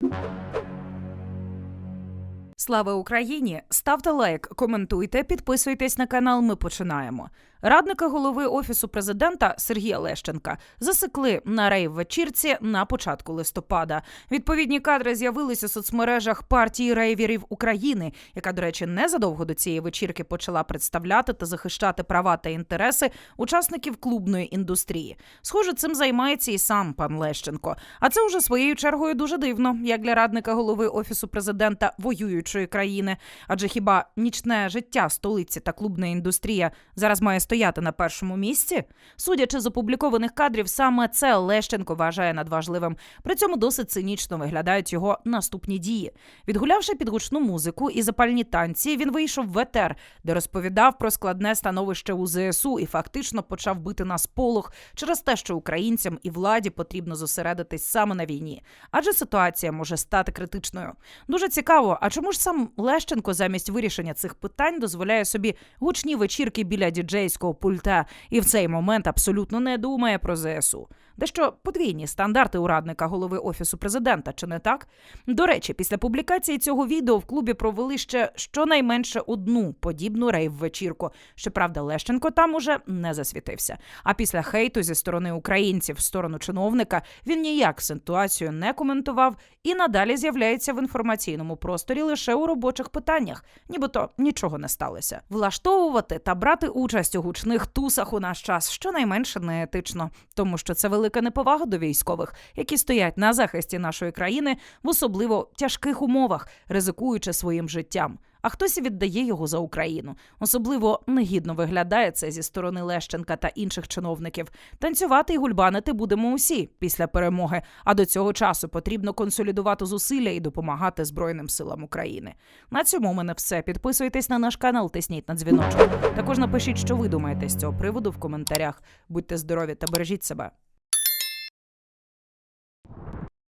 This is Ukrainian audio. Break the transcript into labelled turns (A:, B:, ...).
A: you Слава Україні! Ставте лайк, коментуйте, підписуйтесь на канал. Ми починаємо. Радника голови офісу президента Сергія Лещенка засекли на рейв вечірці на початку листопада. Відповідні кадри з'явились у соцмережах партії рейвірів України, яка, до речі, незадовго до цієї вечірки почала представляти та захищати права та інтереси учасників клубної індустрії. Схоже, цим займається і сам пан Лещенко. А це вже своєю чергою дуже дивно, як для радника голови офісу президента воюючої країни. Адже хіба нічне життя столиці та клубна індустрія зараз має стояти на першому місці? Судячи з опублікованих кадрів, саме це Лещенко вважає надважливим. При цьому досить цинічно виглядають його наступні дії. Відгулявши під гучну музику і запальні танці, він вийшов в етер, де розповідав про складне становище у ЗСУ і фактично почав бити на сполох через те, що українцям і владі потрібно зосередитись саме на війні, адже ситуація може стати критичною. Дуже цікаво, а чому ж сам Лещенко замість вирішення цих питань дозволяє собі гучні вечірки біля діджейського пульта і в цей момент абсолютно не думає про ЗСУ? Дещо подвійні стандарти у радника голови офісу президента, чи не так? До речі, після публікації цього відео в клубі провели ще щонайменше одну подібну рейв-вечірку. Щоправда, Лещенко там уже не засвітився. А після хейту зі сторони українців в сторону чиновника він ніяк ситуацію не коментував і надалі з'являється в інформаційному просторі лише у робочих питаннях, нібито нічого не сталося. Влаштовувати та брати участь у гучних тусах у наш час щонайменше неетично, тому що це велика неповага до військових, які стоять на захисті нашої країни в особливо тяжких умовах, ризикуючи своїм життям. А хтось і віддає його за Україну. Особливо негідно виглядає це зі сторони Лещенка та інших чиновників. Танцювати і гульбанити будемо усі після перемоги. А до цього часу потрібно консолідувати зусилля і допомагати Збройним силам України. На цьому у мене все. Підписуйтесь на наш канал, тисніть на дзвіночок. Також напишіть, що ви думаєте з цього приводу в коментарях. Будьте здорові та бережіть себе.